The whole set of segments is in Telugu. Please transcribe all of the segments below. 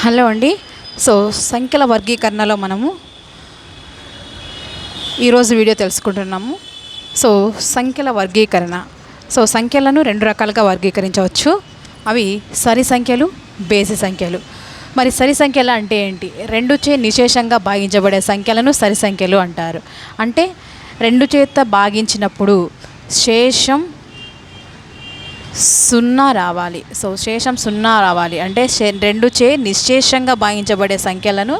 హలో అండి. సో సంఖ్యల వర్గీకరణలో మనము ఈరోజు వీడియో తెలుసుకుంటున్నాము. సో సంఖ్యల వర్గీకరణ. సో సంఖ్యలను రెండు రకాలుగా వర్గీకరించవచ్చు. అవి సరి సంఖ్యలు బేసి సంఖ్యలు. మరి సరి సంఖ్యలు అంటే ఏంటి? రెండు చే నిశేషంగా భాగించబడే సంఖ్యలను సరి సంఖ్యలు అంటారు. అంటే రెండు చేత భాగించినప్పుడు శేషం సున్నా రావాలి. సో శేషం సున్నా రావాలి. అంటే రెండు చే నిశ్శేషంగా భావించబడే సంఖ్యలను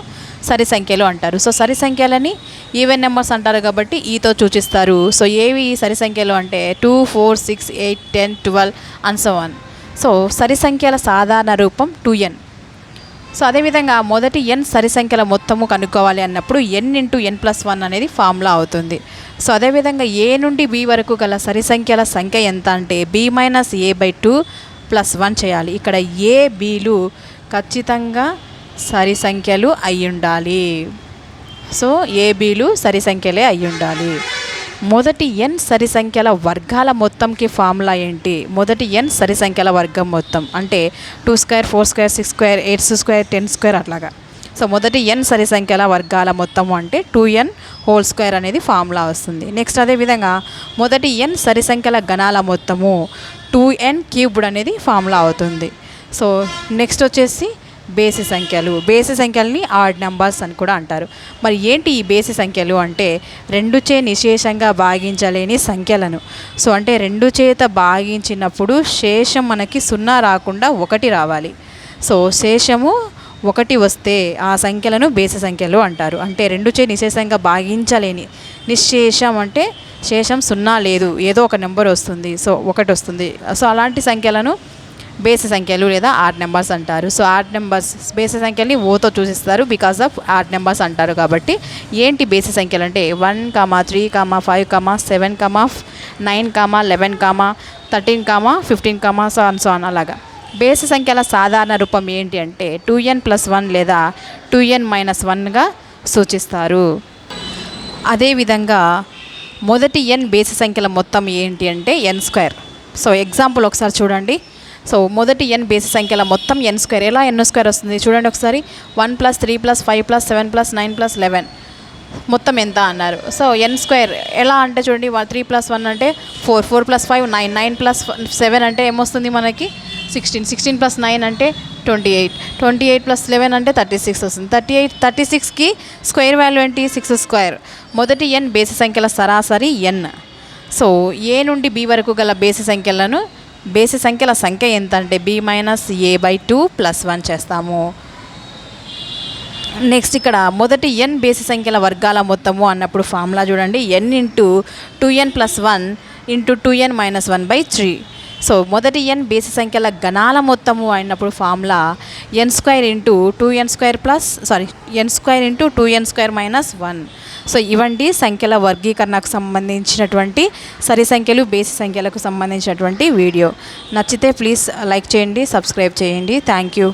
సరి సంఖ్యలు అంటారు. సో సరి సంఖ్యలని ఈవెన్ నెంబర్స్ అంటారు కాబట్టి ఈతో సూచిస్తారు. సో ఏవి ఈ సరి సంఖ్యలు అంటే two four six eight ten twelve and so on so సరి సంఖ్యల సాధారణ రూపం టూ ఎన్. సో అదేవిధంగా మొదటి ఎన్ సరి సంఖ్యల మొత్తము కనుక్కోవాలి అన్నప్పుడు n into n plus one అనేది ఫార్ములా అవుతుంది. సో అదేవిధంగా ఏ నుండి బి వరకు గల సరి సంఖ్యల సంఖ్య ఎంత అంటే b minus a by two plus one చేయాలి. ఇక్కడ ఏ బీలు ఖచ్చితంగా సరి సంఖ్యలు అయి ఉండాలి. సో ఏ బీలు సరి సంఖ్యలే అయి ఉండాలి. మొదటి ఎన్ సరి సంఖ్యల వర్గాల మొత్తంకి ఫార్ములా ఏంటి? మొదటి ఎన్ సరి సంఖ్యల వర్గం మొత్తం అంటే two square four square six square eight square ten square అట్లాగా. సో మొదటి ఎన్ సరి సంఖ్యల వర్గాల మొత్తము అంటే టూ ఎన్ హోల్ స్క్వేర్ అనేది ఫార్ములా వస్తుంది. నెక్స్ట్ అదేవిధంగా మొదటి ఎన్ సరి సంఖ్యల గణాల మొత్తము టూ ఎన్ క్యూబ్డ్ అనేది ఫార్ములా అవుతుంది. సో నెక్స్ట్ వచ్చేసి బేసి సంఖ్యలు. బేసి సంఖ్యల్ని ఆడ్ నెంబర్స్ అని కూడా అంటారు. మరి ఏంటి ఈ బేసి సంఖ్యలు అంటే రెండు చే నిశేషంగా భాగించలేని సంఖ్యలను. సో అంటే రెండు చేత భాగించినప్పుడు శేషం మనకి సున్నా రాకుండా ఒకటి రావాలి. సో శేషము ఒకటి వస్తే ఆ సంఖ్యలను బేస సంఖ్యలు అంటారు. అంటే రెండు చే నిశేషంగా భాగించలేని. నిశేషం అంటే శేషం సున్నా లేదు ఏదో ఒక నెంబర్ వస్తుంది సో ఒకటి వస్తుంది. సో అలాంటి సంఖ్యలను బేసి సంఖ్యలు లేదా ఆర్ట్ నెంబర్స్ అంటారు. సో ఆర్ట్ నెంబర్స్ బేస్ సంఖ్యల్ని ఓతో చూసిస్తారు బికాస్ ఆఫ్ ఆర్ట్ నెంబర్స్ అంటారు కాబట్టి. ఏంటి బేసి సంఖ్యలు అంటే one comma three comma five comma seven comma nine comma eleven comma thirteen comma fifteen comma so on so on అలాగా. బేసి సంఖ్యల సాధారణ రూపం ఏంటి అంటే టూ ఎన్ ప్లస్ వన్ లేదా టూ ఎన్ మైనస్ వన్గా సూచిస్తారు. అదేవిధంగా మొదటి ఎన్ బేసి సంఖ్యల మొత్తం ఏంటి అంటే ఎన్ స్క్వేర్. సో ఎగ్జాంపుల్ ఒకసారి చూడండి. సో మొదటి ఎన్ బేసి సంఖ్యల మొత్తం ఎన్ స్క్వేర్. ఎలా ఎన్ స్క్వేర్ వస్తుంది? చూడండి ఒకసారి. One plus three plus five plus seven plus nine plus eleven. మొత్తం ఎంత అన్నారు? సో ఎన్ స్క్వేర్ ఎలా అంటే చూడండి. త్రీ ప్లస్ వన్ అంటే four. Four plus five nine. Nine plus seven అంటే ఏమొస్తుంది మనకి? సిక్స్టీన్. సిక్స్టీన్ ప్లస్ నైన్ అంటే twenty eight. Twenty eight plus eleven అంటే థర్టీ సిక్స్ వస్తుంది. థర్టీ ఎయిట్ థర్టీ సిక్స్కి స్క్వేర్ వాల్యూ ఏంటి? Six square. మొదటి ఎన్ బేసి సంఖ్యల సరాసరి ఎన్ సో ఏ నుండి బి వరకు గల బేసి సంఖ్యలను? బేసి సంఖ్యల సంఖ్య ఎంత అంటే b minus a by two plus one చేస్తాము. నెక్స్ట్ ఇక్కడ మొదటి ఎన్ బేసి సంఖ్యల వర్గాల మొత్తము అన్నప్పుడు ఫార్ములా చూడండి. N into two n plus one into two n minus one by three. So మొదటి ఎన్ బేసి సంఖ్యల గణాల మొత్తము అయినప్పుడు formula n square into two n square plus sorry n square into two n square minus one. So ఇవండి సంఖ్యల వర్గీకరణకు సంబంధించినటువంటి సరి సంఖ్యలు బేసి సంఖ్యలకు సంబంధించినటువంటి వీడియో. నచ్చితే ప్లీజ్ లైక్ చేయండి సబ్స్క్రైబ్ చేయండి. Thank you.